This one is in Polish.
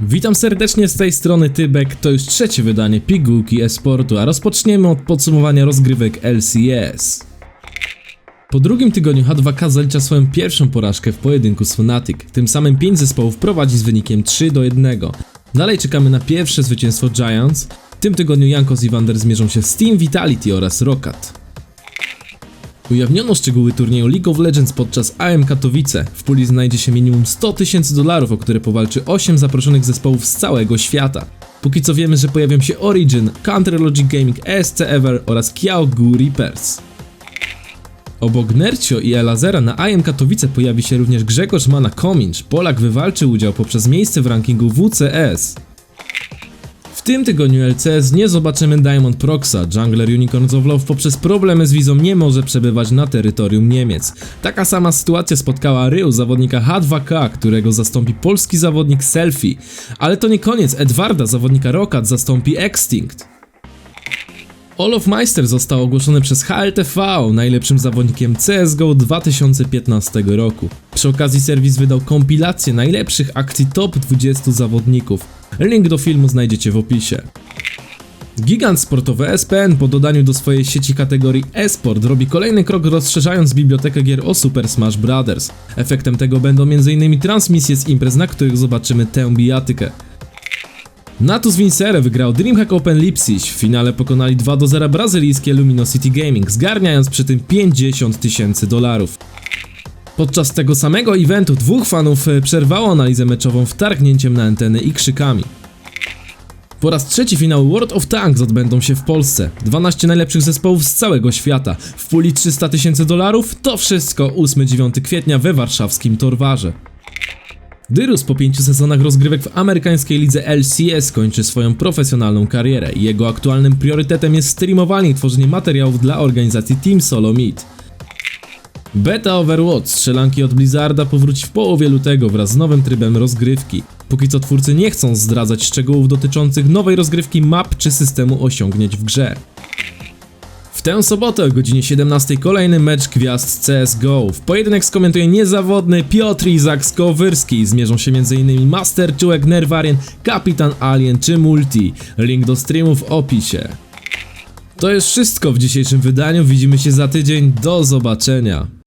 Witam serdecznie z tej strony Tybek, to już trzecie wydanie pigułki esportu, a rozpoczniemy od podsumowania rozgrywek LCS. Po drugim tygodniu H2K zalicza swoją pierwszą porażkę w pojedynku z Fnatic, tym samym 5 zespołów prowadzi z wynikiem 3 do 1. Dalej czekamy na pierwsze zwycięstwo Giants, w tym tygodniu Jankos i Wander zmierzą się z Team Vitality oraz Rocket. Ujawniono szczegóły turnieju League of Legends podczas AM Katowice. W puli znajdzie się minimum 100 tysięcy dolarów, o które powalczy 8 zaproszonych zespołów z całego świata. Póki co wiemy, że pojawią się Origin, Counter Logic Gaming, ESC Ever oraz Gu Reapers. Obok Nercio i Elazera na AM Katowice pojawi się również Grzegorz Mana Komincz. Polak wywalczył udział poprzez miejsce w rankingu WCS. Tym tygodniu LCS nie zobaczymy Diamond Proxa. Jungler Unicorns of Love poprzez problemy z wizą nie może przebywać na terytorium Niemiec. Taka sama sytuacja spotkała Ryu, zawodnika H2K, którego zastąpi polski zawodnik Selfie. Ale to nie koniec, Edwarda, zawodnika Rocket, zastąpi Extinct. Olof Meister został ogłoszony przez HLTV najlepszym zawodnikiem CSGO 2015 roku. Przy okazji serwis wydał kompilację najlepszych akcji top 20 zawodników. Link do filmu znajdziecie w opisie. Gigant sportowy SPN po dodaniu do swojej sieci kategorii esport robi kolejny krok rozszerzając bibliotekę gier o Super Smash Bros. Efektem tego będą m.in. transmisje z imprez, na których zobaczymy tę bijatykę. Natus Vincere wygrał DreamHack Open Leipzig. W finale pokonali 2 do 0 brazylijskie Luminosity Gaming, zgarniając przy tym 50 tysięcy dolarów. Podczas tego samego eventu dwóch fanów e, przerwało analizę meczową wtargnięciem na anteny i krzykami. Po raz trzeci finały World of Tanks odbędą się w Polsce. 12 najlepszych zespołów z całego świata. W puli 300 tysięcy dolarów to wszystko 8-9 kwietnia we warszawskim Torwarze. Dyrus po pięciu sezonach rozgrywek w amerykańskiej lidze LCS kończy swoją profesjonalną karierę. Jego aktualnym priorytetem jest streamowanie i tworzenie materiałów dla organizacji Team Solo Meet. Beta Overwatch strzelanki od Blizzarda powróci w połowie lutego wraz z nowym trybem rozgrywki. Póki co twórcy nie chcą zdradzać szczegółów dotyczących nowej rozgrywki map czy systemu osiągnięć w grze. W tę sobotę o godzinie 17 kolejny mecz gwiazd CSGO. W pojedynek skomentuje niezawodny Piotr Izak Skowyrski. Zmierzą się m.in. Master Czułek, Nerwarien, Kapitan Alien czy Multi. Link do streamu w opisie. To jest wszystko w dzisiejszym wydaniu. Widzimy się za tydzień. Do zobaczenia.